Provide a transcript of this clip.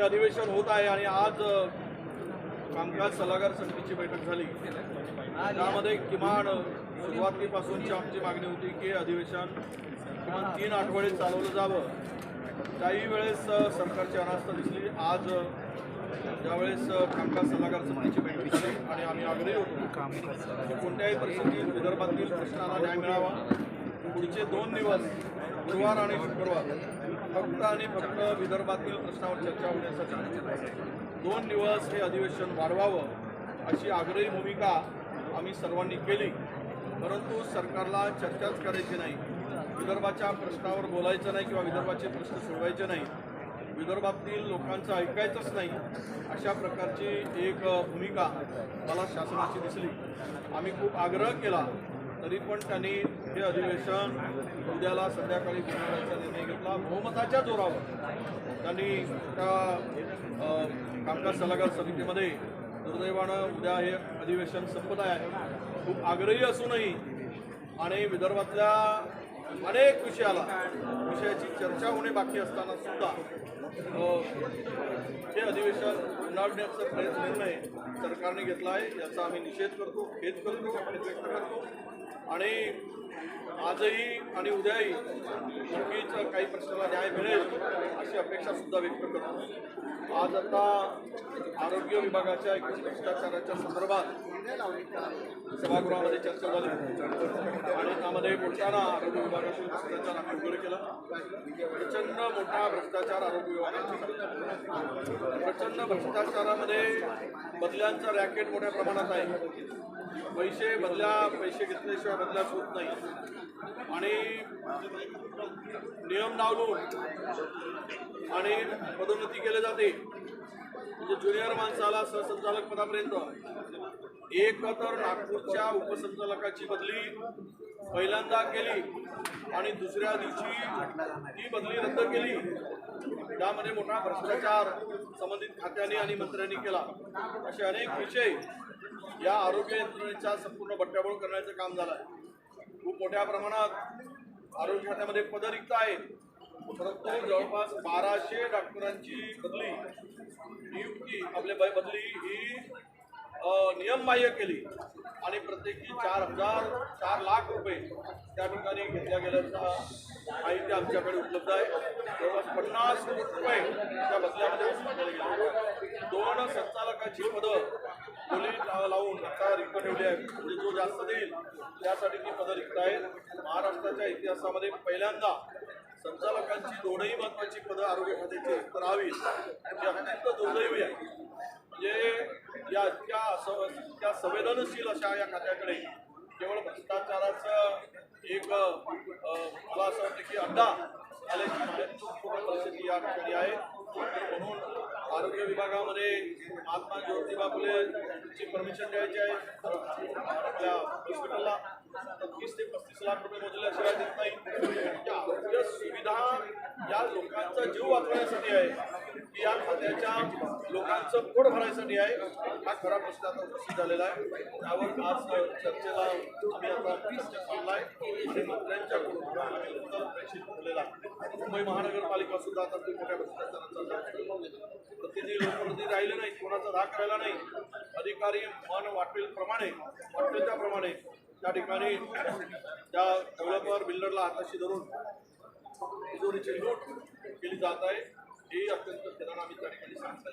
हे अधिवेशन होत आहे आणि आज कामकाज सल्लागार समितीची बैठक झाली. त्यामध्ये किमान सुरुवातीपासूनची आमची मागणी होती की अधिवेशन किमान तीन आठवडे चालवलं जावं. त्याही वेळेस सरकारची अनास्था दिसली. आज ज्यावेळेस कामकाज सल्लागार समितीची बैठक झाली आणि आम्ही आग्रही होतो कोणत्याही परिस्थितीत विदर्भातील प्रश्नाला न्याय मिळावा. पुढचे दोन दिवस गुरुवार आणि शुक्रवार फक्त आणि फक्त विदर्भातील प्रश्नावर चर्चा होण्यासाठी दोन दिवस हे अधिवेशन वाढवावं अशी आग्रही भूमिका आम्ही सर्वांनी केली. परंतु सरकारला चर्चाच करायची नाही. विदर्भाच्या प्रश्नावर बोलायचं नाही किंवा विदर्भाचे प्रश्न सोडवायचे नाही. विदर्भातील लोकांचं ऐकायचंच नाही. अशा प्रकारची एक भूमिका मला शासनाची दिसली. आम्ही खूप आग्रह केला तरी पण त्यांनी हे अधिवेशन उद्याला संध्याकाळी बोलवण्याचा निर्णय घेतला. बहुमताच्या जोरावर त्यांनी त्या कामकाज सल्लागार समितीमध्ये दुर्दैवानं उद्या हे अधिवेशन संपत आहे. खूप आग्रही असूनही आणि विदर्भातल्या अनेक विषयाला विषयाची चर्चा होणे बाकी असताना सुद्धा हे अधिवेशन उन्हाळण्याचा प्रयत्न निर्णय सरकारने घेतला आहे याचा आम्ही निषेध करतो खेद करतो खेद व्यक्त करतो. आणि आजही आणि उद्याही नक्कीच काही प्रश्नाला न्याय मिळेल अशी अपेक्षा सुद्धा व्यक्त करतो. आज आता आरोग्य विभागाच्या एकूण भ्रष्टाचाराच्या संदर्भात सभागृहामध्ये चर्चा झाली. आणि त्यामध्ये बोलताना आरोग्य विभागाशी भ्रष्टाचार आम्ही उघड केला. प्रचंड मोठा भ्रष्टाचार आरोग्य विभागाचा. प्रचंड भ्रष्टाचारामध्ये बदल्यांचं रॅकेट मोठ्या प्रमाणात आहे. पैसे बदल्या पैसे घेतल्याशिवाय बदल्याच होत नाही. आणि नियम डावलून आणि पदोन्नती केले जाते. म्हणजे ज्युनियर माणसाला सहसंचालक पदापर्यंत. एक तर नागपूरच्या उपसंचालकाची बदली पहिल्यांदा केली आणि दुसऱ्या दिवशी ती बदली रद्द केली. त्यामध्ये मोठा भ्रष्टाचार संबंधित खात्याने आणि मंत्र्यांनी केला. असे अनेक विषय या आरोग्य यंत्रणेचा संपूर्ण बट्ट्याबोळ करण्याचं काम झालं आहे खूप मोठ्या प्रमाणात आरोग्य खात्यामध्ये पदरिक्त आहे. परंतु जवळपास बाराशे डॉक्टरांची बदली नियुक्ती आपले ब- बदली ही नियमबाह्य केली. आणि प्रत्येकी चार हजार चार लाख रुपये त्या ठिकाणी घेतल्या गेल्याचा माहिती आमच्याकडे उपलब्ध आहे. जवळपास पन्नास कोटी रुपये त्या बदल्यामध्ये केले गेले दोन संचालकाची पदं मुली लावून आता रिक्त ठेवली आहे म्हणजे जो जास्त देईल त्यासाठी ती पदं रिक्त आहेत. महाराष्ट्राच्या इतिहासामध्ये पहिल्यांदा संचालकांची दोनही महत्वाची पदं आरोग्य खात्याची राहावी ही म्हणजे अत्यंत दुर्दैवी आहे. म्हणजे या इतक्या असं इतक्या संवेदनशील अशा या खात्याकडे केवळ भ्रष्टाचाराचं एक मला असं वाटतं की अड्डा आल्याची परिस्थिती या ठिकाणी आहे. म्हणून आरोग्य विभागामध्ये महात्मा ज्योतिबा फुलेची परमिशन द्यायची आहे. आपल्या हॉस्पिटलला तीस ते पस्तीस लाख रुपये मोजल्याशिवाय देत नाही या आरोग्य सुविधा या लोकांचा जीव वाचवण्यासाठी आहे. की या खात्याच्या लोकांचं पोट भरायसाठी आहे. हा खरा प्रश्न आता उपस्थित झालेला आहे. त्यावर आज चर्चेला आम्ही आता चर्चा चाललाय आणि मंत्र्यांच्या आम्ही उत्तर प्रेषित केलेला आहे. मुंबई महानगरपालिका सुद्धा आता खूप मोठ्या भ्रष्टाचाराचा प्रतिनिधी लोकप्रतिनिधी राहिले नाही कोणाचा राग राहिला नाही. अधिकारी मन वाटेल प्रमाणे वाटेल त्याप्रमाणे त्या ठिकाणी त्या डेव्हलपर बिल्डरला हाताशी धरून तिजोरीची लूट केली जात आहे. हे अत्यंत त्यांना आम्ही त्या ठिकाणी सांगतो